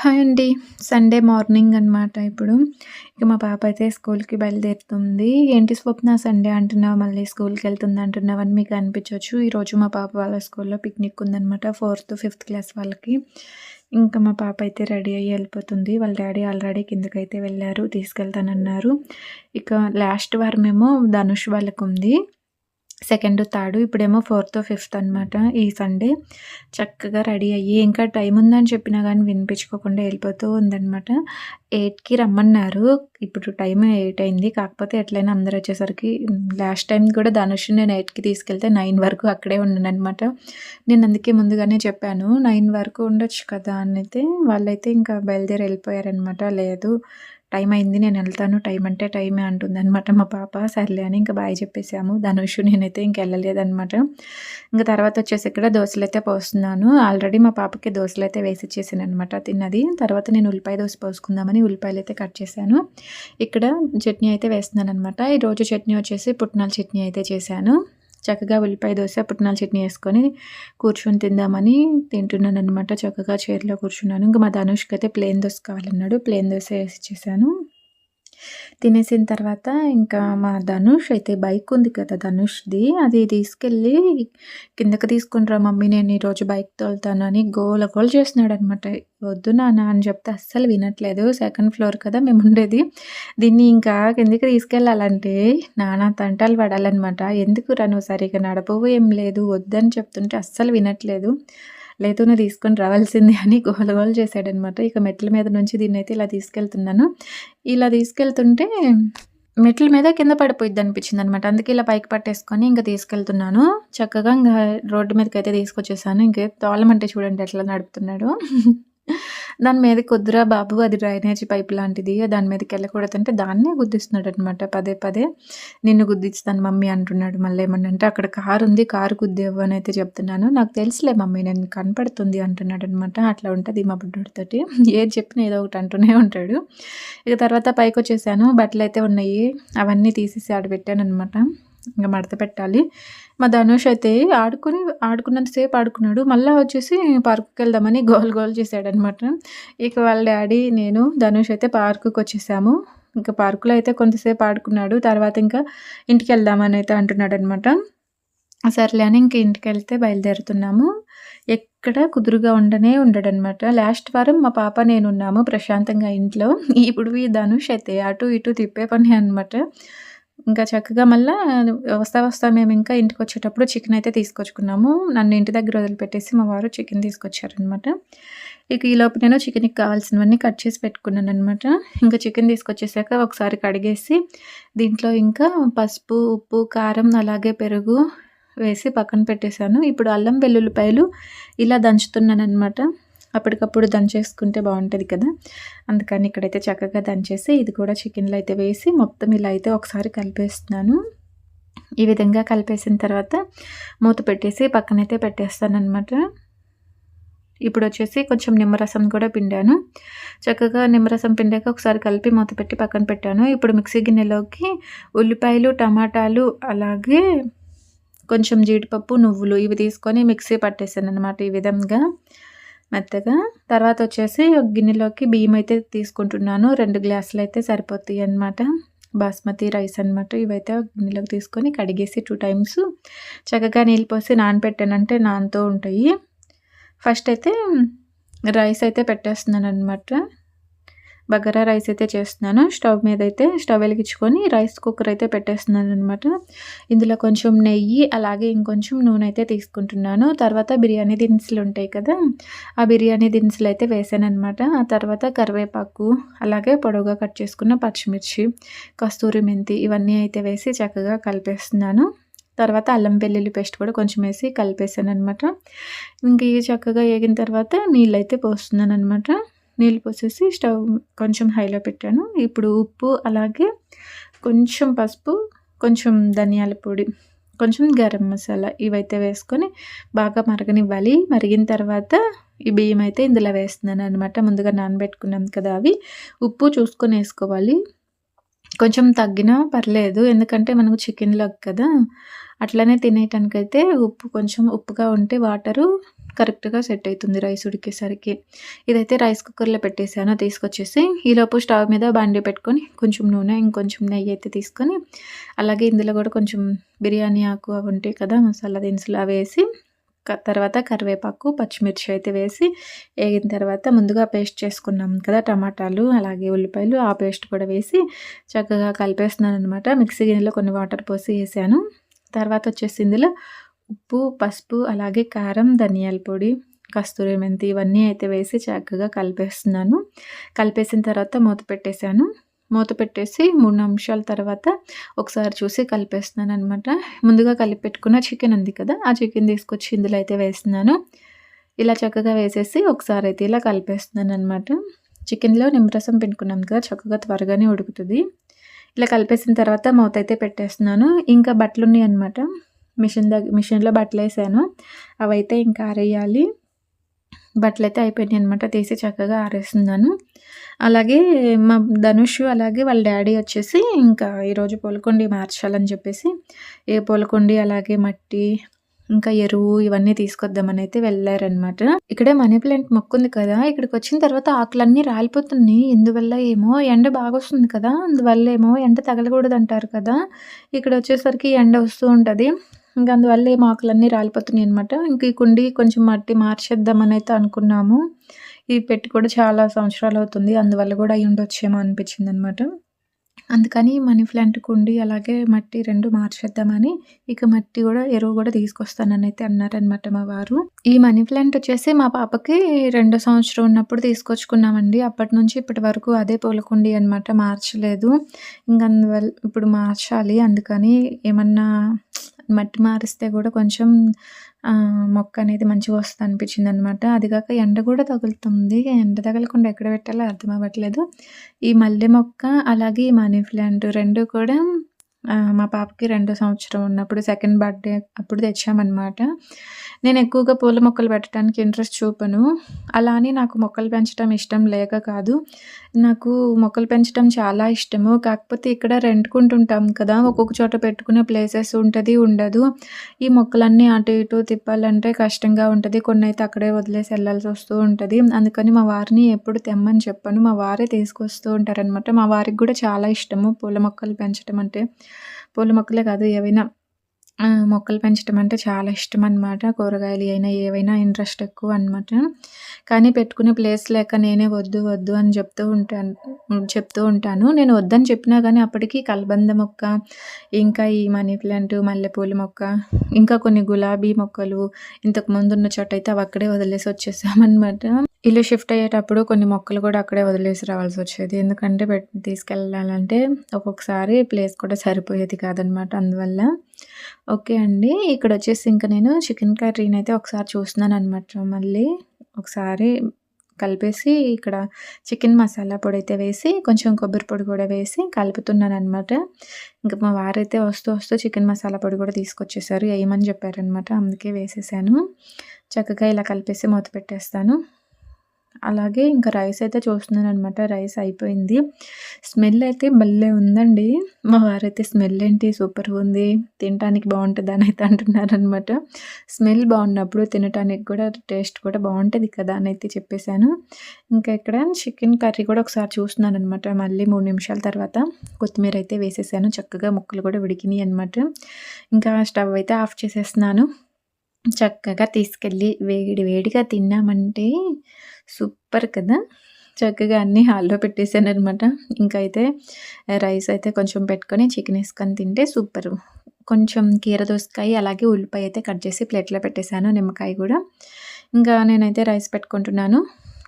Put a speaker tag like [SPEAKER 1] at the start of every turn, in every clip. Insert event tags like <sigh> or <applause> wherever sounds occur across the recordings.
[SPEAKER 1] Hi అండి. Sunday morning అనమాట ఇప్పుడు. ఇక మా పాప అయితే స్కూల్కి బయలుదేరుతుంది. ఏంటి స్వప్న? సండే అంటున్నావు? మళ్ళీ స్కూల్కి వెళ్తుంది అంటున్నావు అని మీకు అనిపించవచ్చు. ఈరోజు మా పాప వాళ్ళ స్కూల్లో పిక్నిక్ ఉందనమాట ఫోర్త్ ఫిఫ్త్ క్లాస్ వాళ్ళకి. ఇంకా మా పాప అయితే రెడీ అయ్యి వెళ్ళిపోతుంది. వాళ్ళ డాడీ ఆల్రెడీ కిందకైతే వెళ్ళారు తీసుకెళ్తానన్నారు. ఇక లాస్ట్ వారమేమో ధనుష్ వాళ్ళకు ఉంది సెకండ్ థర్డ్ ఇప్పుడేమో ఫోర్త్ ఫిఫ్త్ అనమాట ఈ సండే. చక్కగా రెడీ అయ్యి ఇంకా టైం ఉందని చెప్పినా కానీ వినిపించుకోకుండా వెళ్ళిపోతూ ఉందనమాట ఎయిట్కి రమ్మన్నారు. ఇప్పుడు టైం ఎయిట్ అయింది. కాకపోతే ఎట్లయినా అందరు వచ్చేసరికి లాస్ట్ టైం కూడా ధనుష్ నేను ఎయిట్కి తీసుకెళ్తే నైన్ వరకు అక్కడే ఉన్నాను అనమాట నేను అందుకే ముందుగానే చెప్పాను నైన్ వరకు ఉండొచ్చు కదా అని అయితే వాళ్ళైతే ఇంకా బయలుదేరి వెళ్ళిపోయారనమాట లేదు టైం అయింది నేను వెళ్తాను టైం అంటే టైమే అంటుంది అనమాట మా పాప. సర్లే అని ఇంకా బాయ్ చెప్పేసాము. ధనుష్ నేనైతే ఇంక వెళ్ళలేదనమాట ఇంకా తర్వాత వచ్చేసి ఇక్కడ దోశలు అయితే పోస్తున్నాను. ఆల్రెడీ మా పాపకి దోశలు అయితే వేసి ఇచ్చేసాను అనమాట తిన్నది. తర్వాత నేను ఉల్లిపాయ దోశ పోసుకుందామని ఉల్లిపాయలు అయితే కట్ చేశాను. ఇక్కడ చట్నీ అయితే వేస్తున్నాను అనమాట ఈరోజు చట్నీ వచ్చేసి పుట్నాల చట్నీ అయితే చేశాను. చక్కగా ఉల్లిపాయ దోశ పుట్నాల చట్నీ వేసుకొని కూర్చొని తిందామని తింటున్నాను అనమాట చక్కగా చైర్లో కూర్చున్నాను. ఇంకా మా ధనుష్కి అయితే ప్లేన్ దోశ కావాలన్నాడు. ప్లేన్ దోశ వేసి ఇచ్చేసాను. తినేసిన తర్వాత ఇంకా మా ధనుష్ అయితే బైక్ ఉంది కదా ధనుష్ది అది తీసుకెళ్ళి కిందకి తీసుకుంటారా మమ్మీ నేను ఈరోజు బైక్ తోలుతాను అని గోల గోల చేస్తున్నాడు అనమాట వద్దు నాన్న అని చెప్తే అస్సలు వినట్లేదు. సెకండ్ ఫ్లోర్ కదా మేము ఉండేది. దీన్ని ఇంకా కిందకి తీసుకెళ్ళాలంటే నానా తంటాలు పడాలన్నమాట. ఎందుకు రాను సరిగా నడపవు? ఏం లేదు. వద్దని చెప్తుంటే అస్సలు వినట్లేదు. లేతూను తీసుకొని రావాల్సింది అని గోల గోల చేశాడనమాట. ఇక మెట్ల మీద నుంచి దీన్ని అయితే ఇలా తీసుకెళ్తున్నాను. ఇలా తీసుకెళ్తుంటే మెట్ల మీద కింద పడిపోయిద్ది అనిపించింది అనమాట అందుకే ఇలా పైకి పట్టేసుకొని ఇంకా తీసుకెళ్తున్నాను. చక్కగా ఇంకా రోడ్డు మీదకి అయితే తీసుకొచ్చేసాను. ఇంకే తోలమంటే చూడండి ఎట్లా నడుపుతున్నాడు. దాని మీద కుదురా బాబు అది డ్రైనేజ్ పైప్ లాంటిది దాని మీదకి వెళ్ళకూడదంటే దాన్నే గుద్దిస్తున్నాడు అనమాట పదే పదే నిన్ను గుద్దిస్తాను మమ్మీ అంటున్నాడు మళ్ళీ ఏమన్నా అంటే అక్కడ కారు ఉంది కారు గుద్దేవు అని అయితే చెప్తున్నాను. నాకు తెలుసులే మమ్మీ నేను కనపడుతుంది అంటున్నాడు అనమాట అట్లా ఉంటుంది మా బుడ్డోడితోటి. ఏది చెప్పినా ఏదో ఒకటి అంటూనే ఉంటాడు. ఇక తర్వాత పైకి వచ్చేసాను బట్టలు అయితే ఉన్నాయి. అవన్నీ తీసేసి ఆడ పెట్టాను అనమాట ఇంకా మడత పెట్టాలి. మా ధనుష్ అయితే ఆడుకుని ఆడుకున్నంతసేపు ఆడుకున్నాడు. మళ్ళీ వచ్చేసి పార్కుకి వెళ్దామని గోల్ గోల్ చేశాడనమాట ఇక వాళ్ళ డాడీ నేను ధనుష్ అయితే పార్కుకి వచ్చేసాము. ఇంకా పార్కులో అయితే కొంతసేపు ఆడుకున్నాడు. తర్వాత ఇంకా ఇంటికి వెళ్దామని అయితే అంటున్నాడు అనమాట సర్లే అని ఇంక ఇంటికి వెళ్తే బయలుదేరుతున్నాము. ఎక్కడ కుదురుగా ఉండనే ఉండడనమాట లాస్ట్ వారం మా పాప నేనున్నాము ప్రశాంతంగా ఇంట్లో. ఇప్పుడు ఈ ధనుష్ అయితే అటు ఇటు తిప్పే పని అనమాట ఇంకా చక్కగా మళ్ళీ వస్తా వస్తా మేము ఇంకా ఇంటికి వచ్చేటప్పుడు చికెన్ అయితే తీసుకొచ్చుకున్నాము. నన్ను ఇంటి దగ్గర వదిలిపెట్టేసి మా వారు చికెన్ తీసుకొచ్చారనమాట ఇక ఈలోపు నేను చికెన్కి కావాల్సినవన్నీ కట్ చేసి పెట్టుకున్నాను అనమాట ఇంకా చికెన్ తీసుకొచ్చేసాక ఒకసారి కడిగేసి దీంట్లో ఇంకా పసుపు ఉప్పు కారం అలాగే పెరుగు వేసి పక్కన పెట్టేశాను. ఇప్పుడు అల్లం వెల్లుల్లిపాయలు ఇలా దంచుతున్నాను అనమాట అప్పటికప్పుడు దంచేసుకుంటే బాగుంటుంది కదా. అందుకని ఇక్కడైతే చక్కగా దంచేసి ఇది కూడా చికెన్లో అయితే వేసి మొత్తం ఇలా అయితే ఒకసారి కలిపేస్తున్నాను. ఈ విధంగా కలిపేసిన తర్వాత మూత పెట్టేసి పక్కనైతే పెట్టేస్తాను అనమాట ఇప్పుడు వచ్చేసి కొంచెం నిమ్మరసం కూడా పిండాను. చక్కగా నిమ్మరసం పిండాక ఒకసారి కలిపి మూత పెట్టి పక్కన పెట్టాను. ఇప్పుడు మిక్సీ గిన్నెలోకి ఉల్లిపాయలు టమాటాలు అలాగే కొంచెం జీడిపప్పు నువ్వులు ఇవి తీసుకొని మిక్సీ పట్టేసాను అనమాట ఈ విధంగా. మెత్తగా. తర్వాత వచ్చేసి గిన్నెలోకి బియ్యం అయితే తీసుకుంటున్నాను. రెండు గ్లాసులు అయితే సరిపోతాయి అనమాట బాస్మతి రైస్ అనమాట ఇవైతే గిన్నెలోకి తీసుకొని కడిగేసి టూ టైమ్స్ చక్కగా నీళ్ళు పోసి నానపెట్టానంటే నానుతూ ఉంటాయి. ఫస్ట్ అయితే రైస్ అయితే పెట్టేస్తున్నాను అనమాట బగారా రైస్ అయితే చేస్తున్నాను. స్టవ్ మీద అయితే స్టవ్ వెలిగించుకొని రైస్ కుక్కర్ అయితే పెట్టేస్తున్నాను అనమాట ఇందులో కొంచెం నెయ్యి అలాగే ఇంకొంచెం నూనె అయితే తీసుకుంటున్నాను. తర్వాత బిర్యానీ దినుసులు ఉంటాయి కదా ఆ బిర్యానీ దినుసులు అయితే వేసాను అనమాట ఆ తర్వాత కరివేపాకు అలాగే పొడవుగా కట్ చేసుకున్న పచ్చిమిర్చి కస్తూరి మెంతి ఇవన్నీ అయితే వేసి చక్కగా కలిపేస్తున్నాను. తర్వాత అల్లం వెల్లుల్లి పేస్ట్ కూడా కొంచెం వేసి కలిపేసాను అనమాట ఇంక ఇవి చక్కగా వేగిన తర్వాత నీళ్ళు అయితే పోస్తున్నాను అనమాట నీళ్ళు పోసేసి స్టవ్ కొంచెం హైలో పెట్టాను. ఇప్పుడు ఉప్పు అలాగే కొంచెం పసుపు కొంచెం ధనియాల పొడి కొంచెం గరం మసాలా ఇవైతే వేసుకొని బాగా మరగనివ్వాలి. మరిగిన తర్వాత ఈ బియ్యం అయితే ఇందులో వేస్తున్నాను అనమాట ముందుగా నానబెట్టుకున్నాం కదా అవి. ఉప్పు చూసుకొని వేసుకోవాలి. కొంచెం తగ్గినా పర్లేదు. ఎందుకంటే మనకు చికెన్లో కదా. అట్లనే తినేటానికైతే ఉప్పు కొంచెం ఉప్పుగా ఉంటే వాటరు కరెక్ట్‌గా సెట్ అవుతుంది రైస్ ఉడికేసరికి. ఇదైతే రైస్ కుక్కర్‌లో పెట్టేసాను తీసుకొచ్చేసి, ఈలోపు స్టవ్ మీద బండి పెట్టుకొని కొంచెం నూనె, ఇంకొంచెం నెయ్యి అయితే తీసుకొని, అలాగే ఇందులో కూడా కొంచెం బిర్యానీ ఆకు అవి ఉంటాయి కదా! మసాలా దినుసులు అవి వేసి తర్వాత కరివేపాకు, పచ్చిమిర్చి అయితే వేసి వేగిన తర్వాత ముందుగా పేస్ట్ చేసుకున్నాం కదా టమాటాలు, అలాగే ఉల్లిపాయలు ఆ పేస్ట్ కూడా వేసి చక్కగా కలిపేస్తున్నాను అనమాట మిక్సీ గిన్నెలో కొన్ని వాటర్ పోసి వేసాను. తర్వాత వచ్చేసి ఇందులో ఉప్పు, పసుపు, అలాగే కారం, ధనియాల పొడి, కస్తూరి మెంతి ఇవన్నీ అయితే వేసి చక్కగా కలిపేస్తున్నాను. కలిపేసిన తర్వాత మూత పెట్టేశాను. మూత పెట్టేసి మూడు నిమిషాల తర్వాత ఒకసారి చూసి కలిపేస్తున్నాను అనమాట. ముందుగా కలిపి పెట్టుకున్న చికెన్ ఉంది కదా! ఆ చికెన్ తీసుకొచ్చి ఇందులో అయితే వేస్తున్నాను. ఇలా చక్కగా వేసేసి ఒకసారి అయితే ఇలా కలిపేస్తున్నాను అనమాట. చికెన్‌లో నిమ్మరసం పిండుకున్నాం కదా! చక్కగా త్వరగానే ఉడుకుతుంది. ఇలా కలిపేసిన తర్వాత మూత అయితే పెట్టేస్తున్నాను. ఇంకా బట్టలున్నాయన్నమాట. మిషన్ దగ్గర మిషన్‌లో బట్టలేసాను. అవైతే ఇంకా ఆరేయాలి. బట్టలైతే అయిపోయినాయి అనమాట. తీసి చక్కగా ఆరేస్తున్నాను. అలాగే మా ధనుష్ అలాగే వాళ్ళ డాడీ వచ్చేసి ఇంకా ఈరోజు పూలకుండీ మార్చాలని చెప్పేసి ఏ పూలకుండి అలాగే మట్టి ఇంకా ఎరువు ఇవన్నీ తీసుకొద్దామని అయితే వెళ్ళారనమాట. ఇక్కడే మనీ ప్లాంట్ మొక్కుంది కదా! ఇక్కడికి వచ్చిన తర్వాత ఆకులన్నీ రాలిపోతున్నాయి. ఎందువల్ల ఏమో ఎండ బాగా వస్తుంది కదా! అందువల్ల ఏమో ఎండ తగలకూడదంటారు కదా! ఇక్కడ వచ్చేసరికి ఎండ వస్తూ ఉంటుంది ఇంక అందువల్ల ఏమో ఆకులన్నీ రాలిపోతున్నాయి అనమాట. ఇంక ఈ కుండీ కొంచెం మట్టి మార్చేద్దామని అయితే అనుకున్నాము. ఇవి పెట్టి కూడా చాలా సంవత్సరాలు అవుతుంది. అందువల్ల కూడా అయ్యుండొచ్చేమో అనిపించిందనమాట. అందుకని మనీ ప్లాంట్ కుండీ అలాగే మట్టి రెండు మార్చేద్దామని ఇక మట్టి కూడా ఎరువు కూడా తీసుకొస్తానని అయితే అన్నారనమాట మా వారు. ఈ మనీ ప్లాంట్ వచ్చేసి మా పాపకి రెండో సంవత్సరం ఉన్నప్పుడు తీసుకొచ్చుకున్నామండి. అప్పటి నుంచి ఇప్పటి వరకు అదే పూల కుండీ అనమాట మార్చలేదు. ఇంక అందువల్ల ఇప్పుడు మార్చాలి. అందుకని ఏమన్నా మట్టి మారిస్తే కూడా కొంచెం మొక్క అనేది మంచిగా వస్తుంది అనిపించింది అనమాట అది కాక ఎండ కూడా తగులుతుంది. ఎండ తగలకుండా ఎక్కడ పెట్టాలో అర్థం అవ్వట్లేదు. ఈ మల్లె మొక్క అలాగే ఈ మనీ ప్లాంట్ రెండు కూడా మా పాపకి రెండో సంవత్సరం ఉన్నప్పుడు సెకండ్ బర్త్‌డే అప్పుడు తెచ్చామనమాట. నేను ఎక్కువగా పూల మొక్కలు పెట్టడానికి ఇంట్రెస్ట్ చూపను. అలా అని నాకు మొక్కలు పెంచడం ఇష్టం లేక కాదు. నాకు మొక్కలు పెంచడం చాలా ఇష్టము. కాకపోతే ఇక్కడ రెంట్‌కుంటుంటాం కదా! ఒక్కొక్క చోట పెట్టుకునే ప్లేసెస్ ఉంటుంది ఉండదు. ఈ మొక్కలన్నీ అటు ఇటు తిప్పాలంటే కష్టంగా ఉంటుంది కొన్ని అయితే అక్కడే వదిలేసి వెళ్ళాల్సి వస్తూ ఉంటుంది అందుకని మా వారిని ఎప్పుడు తెమ్మని చెప్పను. మా వారే తీసుకొస్తూ ఉంటారనమాట. మా వారికి కూడా చాలా ఇష్టము పూల మొక్కలు పెంచడం అంటే. పూల మొక్కలే కాదు ఏవైనా మొక్కలు పెంచడం అంటే చాలా ఇష్టం అనమాట. కూరగాయలు అయినా ఏవైనా ఇంట్రెస్ట్ ఎక్కువ అనమాట. కానీ పెట్టుకునే ప్లేస్ లేక నేనే వద్దు, వద్దు అని చెప్తూ ఉంటాను చెప్తూ ఉంటాను. నేను వద్దని చెప్పినా కానీ అప్పటికి కలబంద మొక్క, ఇంకా ఈ మనీ ప్లాంట్, మల్లెపూల మొక్క, ఇంకా కొన్ని గులాబీ మొక్కలు ఇంతకు ముందున్న చోట అయితే అవి అక్కడే వదిలేసి వచ్చేసామనమాట. ఇల్లు షిఫ్ట్ అయ్యేటప్పుడు కొన్ని మొక్కలు కూడా అక్కడే వదిలేసి రావాల్సి వచ్చేది. ఎందుకంటే తీసుకెళ్ళాలంటే ఒక్కొక్కసారి ప్లేస్ కూడా సరిపోయేది కాదనమాట అందువల్ల. ఓకే అండి. ఇక్కడ వచ్చేసి ఇంకా నేను చికెన్ కర్రీని అయితే ఒకసారి చూస్తున్నాను అనమాట మళ్ళీ. ఒకసారి కలిపేసి ఇక్కడ చికెన్ మసాలా పొడి అయితే వేసి కొంచెం కొబ్బరి పొడి కూడా వేసి కలుపుతున్నాను అనమాట ఇంకా మా వారైతే వస్తూ వస్తూ చికెన్ మసాలా పొడి కూడా తీసుకొచ్చేసారు. వేయమని చెప్పారనమాట. అందుకే వేసేసాను. చక్కగా ఇలా కలిపేసి మూత పెట్టేస్తాను. అలాగే ఇంకా రైస్ అయితే చూస్తున్నాను అనమాట రైస్ అయిపోయింది. స్మెల్ అయితే భలే ఉందండి. మా వారైతే స్మెల్ ఏంటి సూపర్ ఉంది తినడానికి బాగుంటుంది అని అయితే అంటున్నారనమాట. స్మెల్ బాగున్నప్పుడు తినటానికి కూడా టేస్ట్ కూడా బాగుంటుంది కదా! అని అయితే చెప్పేసాను. ఇంకా ఇక్కడ చికెన్ కర్రీ కూడా ఒకసారి చూస్తున్నాను అనమాట మళ్ళీ మూడు నిమిషాల తర్వాత కొత్తిమీర అయితే వేసేసాను. చక్కగా ముక్కలు కూడా ఉడికినాయి అనమాట. ఇంకా స్టవ్ అయితే ఆఫ్ చేసేస్తున్నాను. చక్కగా తీసుకెళ్ళి వేడి వేడిగా తిన్నామంటే సూపర్ కదా! చక్కగా అన్నీ హాల్‌లో పెట్టేసాననమాట. ఇంకైతే రైస్ అయితే కొంచెం పెట్టుకొని చికెన్ వేసుకొని తింటే సూపర్ కొంచెం కీర దోసకాయ అలాగే ఉల్లిపాయ అయితే కట్ చేసి ప్లేట్‌లో పెట్టేసాను. నిమ్మకాయ కూడా. ఇంకా నేనైతే రైస్ పెట్టుకుంటున్నాను.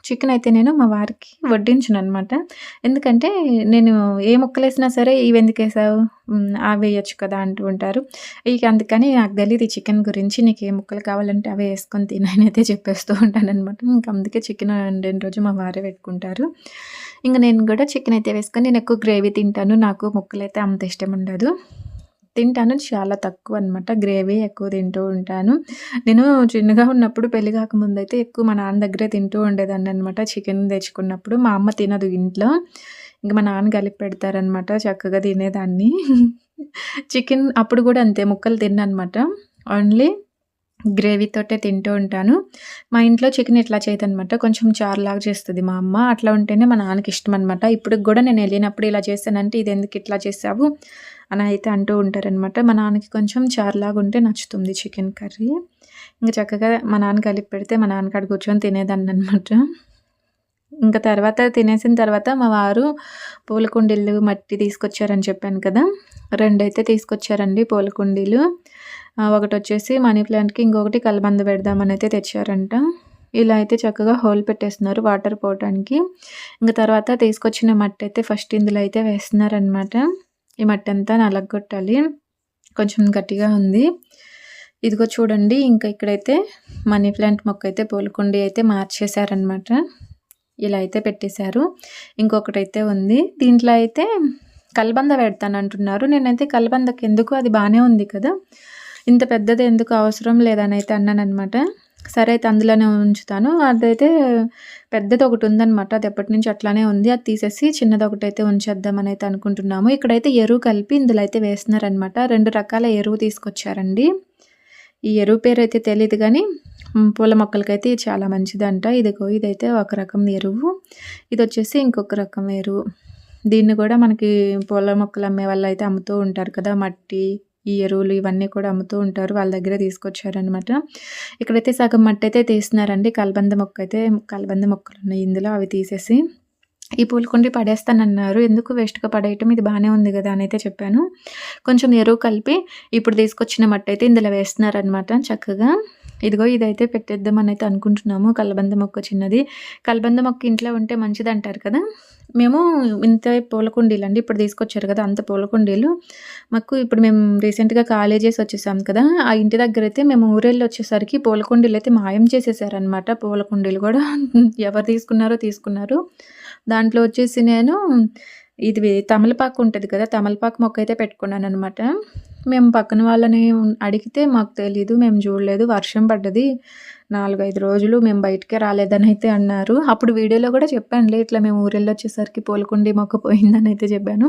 [SPEAKER 1] చికెన్ అయితే నేను మా వారికి వడ్డించననమాట. ఎందుకంటే నేను ఏ ముక్కలేసినా సరే ఇవి ఎందుకు వేసావు అవి వేయొచ్చు కదా! అంటూ ఉంటారు. ఇక అందుకని నాకు తెలియదు ఈ చికెన్ గురించి. నీకు ఏ ముక్కలు కావాలంటే అవే వేసుకొని తినైతే చెప్పేస్తూ అయితే చెప్పేస్తూ ఉంటాననమాట. ఇంక అందుకే చికెన్ రెండు రోజు మా వారే పెట్టుకుంటారు. ఇంకా నేను కూడా చికెన్ అయితే వేసుకొని నేను ఎక్కువ గ్రేవీ తింటాను. నాకు ముక్కలైతే అంత ఇష్టం ఉండదు. తింటాను. చాలా తక్కువ అనమాట. గ్రేవీ ఎక్కువ తింటూ ఉంటాను. నేను చిన్నగా ఉన్నప్పుడు పెళ్ళి కాకముందయితే ఎక్కువ మా నాన్న దగ్గరే తింటూ ఉండేదాన్ని అనమాట చికెన్ తెచ్చుకున్నప్పుడు. మా అమ్మ తినదు ఇంట్లో. ఇంకా మా నాన్న కలిపి పెడతారనమాట. చక్కగా తినేదాన్ని. <laughs> చికెన్ అప్పుడు కూడా అంతే ముక్కలు తిన్నమాట ఓన్లీ గ్రేవీతోటే తింటూ ఉంటాను. మా ఇంట్లో చికెన్ ఇట్లా చేయదనమాట కొంచెం చారులాగా చేస్తుంది మా అమ్మ. అట్లా ఉంటేనే మా నాన్నకి ఇష్టం అనమాట ఇప్పుడు కూడా నేను వెళ్ళినప్పుడు ఇలా చేస్తానంటే ఇది ఎందుకు ఇట్లా చేసావు అని అయితే అంటూ ఉంటారనమాట మా నాన్నకి కొంచెం చారులాగా ఉంటే నచ్చుతుంది చికెన్ కర్రీ. ఇంకా చక్కగా మా నాన్న కలిపి పెడితే మా నాన్నకాడ కూర్చొని తినేదాన్ని అనమాట ఇంకా తర్వాత తినేసిన తర్వాత మా వారు పూల కుండీలు మట్టి తీసుకొచ్చారని చెప్పాను కదా. రెండైతే తీసుకొచ్చారండి పూల కుండీలు ఒకటి వచ్చేసి మనీ ప్లాంట్కి ఇంకొకటి కలబంద పెడదామని అయితే తెచ్చారంట. ఇలా అయితే చక్కగా హోల్ పెట్టేస్తున్నారు వాటర్ పోవటానికి. ఇంకా తర్వాత తీసుకొచ్చిన మట్టి అయితే ఫస్ట్ ఇందులో అయితే వేస్తున్నారనమాట. ఈ మట్టి అంతా నలగొట్టాలి. కొంచెం గట్టిగా ఉంది. ఇదిగో చూడండి ఇంకా ఇక్కడైతే మనీ ప్లాంట్ మొక్క అయితే పూలకుండి అయితే మార్చేశారనమాట. ఇలా అయితే పెట్టేశారు. ఇంకొకటి అయితే ఉంది. దీంట్లో అయితే కలబంద పెడతాను అంటున్నారు నేనైతే కలబందకి ఎందుకు అది బాగానే ఉంది కదా. ఇంత పెద్దది ఎందుకు అవసరం లేదని అయితే అన్నాను అనమాట సరే అయితే అందులోనే ఉంచుతాను. అదైతే పెద్దది ఒకటి ఉందనమాట అది ఎప్పటి నుంచి అట్లానే ఉంది. అది తీసేసి చిన్నది ఒకటి అయితే ఉంచేద్దామని అయితే అనుకుంటున్నాము. ఇక్కడైతే ఎరువు కలిపి ఇందులో అయితే వేస్తున్నారనమాట రెండు రకాల ఎరువు తీసుకొచ్చారండి. ఈ ఎరువు పేరు అయితే తెలియదు కానీ పూల మొక్కలకైతే చాలా మంచిదంట. ఇదిగో ఇదైతే ఒక రకం ఎరువు. ఇది వచ్చేసి ఇంకొక రకం ఎరువు. దీన్ని కూడా మనకి పూల మొక్కలు అమ్మే వాళ్ళు అయితే అమ్ముతూ ఉంటారు కదా మట్టి ఈ ఎరువులు ఇవన్నీ కూడా అమ్ముతూ ఉంటారు. వాళ్ళ దగ్గర తీసుకొచ్చారనమాట ఇక్కడైతే సగం మట్టి అయితే తీస్తున్నారండి. కలబంద మొక్క అయితే కలబంద మొక్కలు ఉన్నాయి ఇందులో అవి తీసేసి. ఈ పూలకుండి పడేస్తానన్నారు. ఎందుకు వేస్ట్గా పడేయటం? ఇది బాగానే ఉంది కదా అని అయితే చెప్పాను. కొంచెం ఎరువు కలిపి ఇప్పుడు తీసుకొచ్చిన మట్టి అయితే ఇందులో వేస్తున్నారనమాట చక్కగా. ఇదిగో ఇదైతే పెట్టేద్దామని అయితే అనుకుంటున్నాము. కలబంద మొక్క చిన్నది. కలబంద మొక్క ఇంట్లో ఉంటే మంచిది అంటారు కదా? మేము ఇంత పూలకుండీలు అండి ఇప్పుడు తీసుకొచ్చారు కదా అంత పూలకుండీలు. మాకు ఇప్పుడు మేము రీసెంట్గా కాలేజెస్ వచ్చేసాం కదా. ఆ ఇంటి దగ్గర అయితే మేము ఊరెళ్ళి వచ్చేసరికి పూలకుండీలు అయితే మాయం చేసేసారనమాట పూలకుండీలు కూడా ఎవరు తీసుకున్నారో తీసుకున్నారు. దాంట్లో వచ్చేసి నేను ఇది తమలపాకు ఉంటుంది కదా తమలపాకు మొక్క అయితే పెట్టుకున్నాను అనమాట మేము పక్కన వాళ్ళని అడిగితే మాకు తెలీదు మేము చూడలేదు వర్షం పడ్డది నాలుగైదు రోజులు మేము బయటకే రాలేదని అయితే అన్నారు. అప్పుడు వీడియోలో కూడా చెప్పానులే ఇట్లా మేము ఊరెళ్ళి వచ్చేసరికి పూలకుండి మొక్క పోయిందని అయితే చెప్పాను.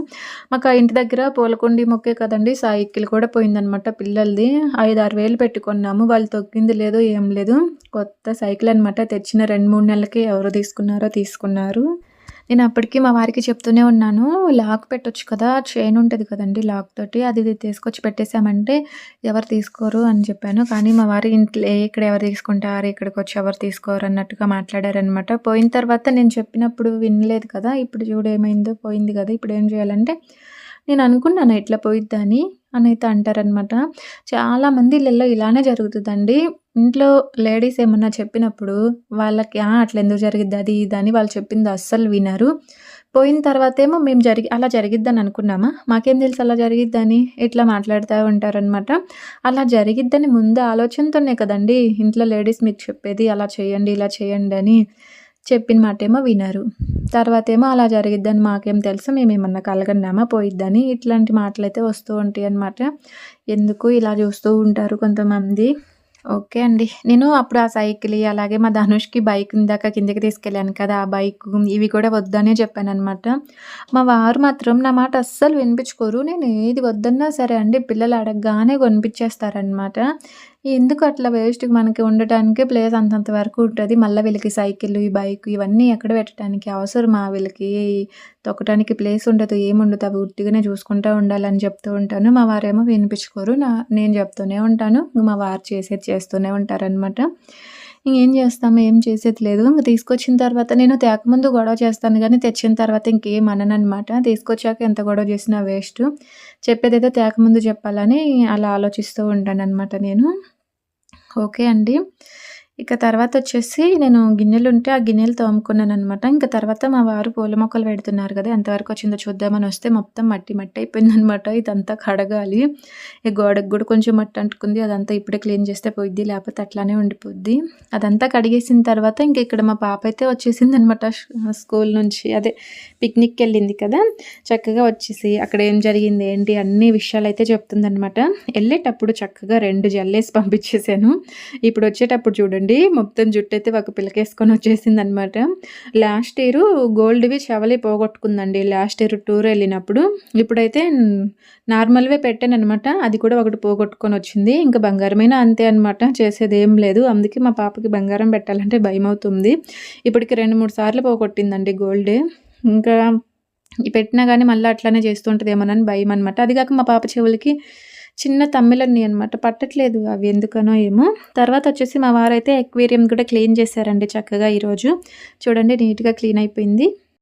[SPEAKER 1] మాకు ఆ ఇంటి దగ్గర పూలకుండి మొక్కే కదండి సైకిల్ కూడా పోయిందనమాట పిల్లలది. ఐదు ఆరు వేలు పెట్టుకున్నాము వాళ్ళు తొక్కింది లేదు ఏం లేదు. కొత్త సైకిల్ అనమాట తెచ్చిన రెండు మూడు నెలలకి ఎవరు తీసుకున్నారో తీసుకున్నారు. నేను అప్పటికి మా వారికి చెప్తూనే ఉన్నాను లాక్ పెట్టొచ్చు కదా చైన్ ఉంటుంది కదండి లాక్ తోటి అది తీసుకొచ్చి పెట్టేశామంటే ఎవరు తీసుకోరు అని చెప్పాను. కానీ మా వారి ఇంట్లో ఇక్కడ ఎవరు తీసుకుంటారు ఇక్కడికి వచ్చి ఎవరు తీసుకోరు అన్నట్టుగా మాట్లాడారనమాట పోయిన తర్వాత నేను చెప్పినప్పుడు వినలేదు కదా ఇప్పుడు చూడు ఏమైందో పోయింది కదా ఇప్పుడు ఏం చేయాలంటే నేను అనుకున్నాను ఎట్లా పోయిద్దని అని అయితే అంటారనమాట చాలామంది ఇళ్ళల్లో ఇలానే జరుగుతుందండి. ఇంట్లో లేడీస్ ఏమన్నా చెప్పినప్పుడు వాళ్ళకి అట్లా ఎందుకు జరిగిద్ది? అది ఇది అని వాళ్ళు చెప్పింది అస్సలు వినరు. పోయిన తర్వాత ఏమో మేము జరిగి అలా జరిగిద్దని అనుకున్నామా? మాకేం తెలుసు అలా జరిగిద్దని? ఇట్లా మాట్లాడుతూ ఉంటారనమాట అలా జరిగిద్దని ముందు ఆలోచనతోనే కదండి. ఇంట్లో లేడీస్ మీకు చెప్పేది అలా చేయండి ఇలా చేయండి అని చెప్పిన మాట ఏమో వినరు తర్వాత ఏమో అలా జరిగిద్దని మాకేం తెలుసు మేమేమన్నా కలగన్నామా పోయిద్దని ఇట్లాంటి మాటలు అయితే వస్తూ ఉంటాయి అన్నమాట ఎందుకు ఇలా చూస్తూ ఉంటారు కొంతమంది ఓకే అండి. నేను అప్పుడు ఆ సైకిల్ అలాగే మా ధనుష్‌కి బైక్ ఇందాక కిందకి తీసుకెళ్ళాను కదా! ఆ బైక్ ఇవి కూడా వద్దనే చెప్పాననమాట. మా వారు మాత్రం నా మాట అస్సలు వినిపించుకోరు. నేను ఏది వద్దన్నా సరే అండి పిల్లలు అడగగానే కొనిపించేస్తారనమాట. ఎందుకు అట్లా వేస్ట్ మనకి ఉండటానికే ప్లేస్ అంతంత వరకు ఉంటుంది మళ్ళీ వీళ్ళకి సైకిల్, ఈ బైక్ ఇవన్నీ ఎక్కడ పెట్టడానికి అవసరమా వీళ్ళకి తొక్కటానికి ప్లేస్ ఉండదు. ఏముండదు. అవి ఉట్టిగానే చూసుకుంటూ ఉండాలని చెప్తూ ఉంటాను. మా వారేమో వినిపించుకోరు. నా నేను చెప్తూనే ఉంటాను. మా వారు చేసేది చేస్తూనే ఉంటారనమాట. ఇంకేం చేస్తాము ఏం చేసేది లేదు ఇంక తీసుకొచ్చిన తర్వాత నేను తేకముందు గొడవ చేస్తాను కానీ తెచ్చిన తర్వాత ఇంకేం అననమాట తీసుకొచ్చాక ఎంత గొడవ చేసినా వేస్ట్ చెప్పేదైతే తేకముందు చెప్పాలని అలా ఆలోచిస్తూ ఉంటాను అనమాట నేను ఓకే అండి. ఇక తర్వాత వచ్చేసి నేను గిన్నెలు ఉంటే ఆ గిన్నెలు తోముకున్నాను అనమాట ఇంకా తర్వాత మా వారు పూల మొక్కలు పెడుతున్నారు కదా ఎంతవరకు వచ్చిందో చూద్దామని వస్తే మొత్తం మట్టి మట్టి అయిపోయింది అనమాట ఇదంతా కడగాలి. ఈ గోడకు కూడా కొంచెం మట్టి అంటుకుంది అదంతా ఇప్పుడే క్లీన్ చేస్తే పోయిద్ది లేకపోతే అట్లానే ఉండిపోద్ది. అదంతా కడిగేసిన తర్వాత ఇంకా ఇక్కడ మా పాప అయితే వచ్చేసింది అనమాట స్కూల్ నుంచి. అదే పిక్నిక్కి వెళ్ళింది కదా చక్కగా వచ్చేసి అక్కడ ఏం జరిగింది ఏంటి అన్ని విషయాలు అయితే చెప్తుందనమాట వెళ్ళేటప్పుడు చక్కగా రెండు జల్లేసి పంపించేసాను. ఇప్పుడు వచ్చేటప్పుడు చూడండి అయిపోయిందండి మొత్తం జుట్టు అయితే ఒక పిల్లకేసుకొని వచ్చేసింది అనమాట లాస్ట్ ఇయర్ గోల్డ్వి చెవలి పోగొట్టుకుందండి. లాస్ట్ ఇయర్ టూర్ వెళ్ళినప్పుడు. ఇప్పుడైతే నార్మల్వే పెట్టాను అనమాట అది కూడా ఒకటి పోగొట్టుకొని వచ్చింది. ఇంకా బంగారమైన అంతే అనమాట చేసేది ఏం లేదు. అందుకే మా పాపకి బంగారం పెట్టాలంటే భయం అవుతుంది ఇప్పటికి రెండు మూడు సార్లు పోగొట్టిందండి గోల్డ్. ఇంకా పెట్టినా కానీ మళ్ళీ అట్లానే చేస్తుంటుంది ఏమోనని భయం అనమాట అది కాక మా పాప చెవులకి చిన్న తమ్మిలన్నీ అనమాట పట్టట్లేదు అవి ఎందుకనో ఏమో. తర్వాత వచ్చేసి మా వారైతే ఎక్వేరియం కూడా క్లీన్ చేశారండి చక్కగా ఈరోజు. చూడండి నీట్గా క్లీన్ అయిపోయింది.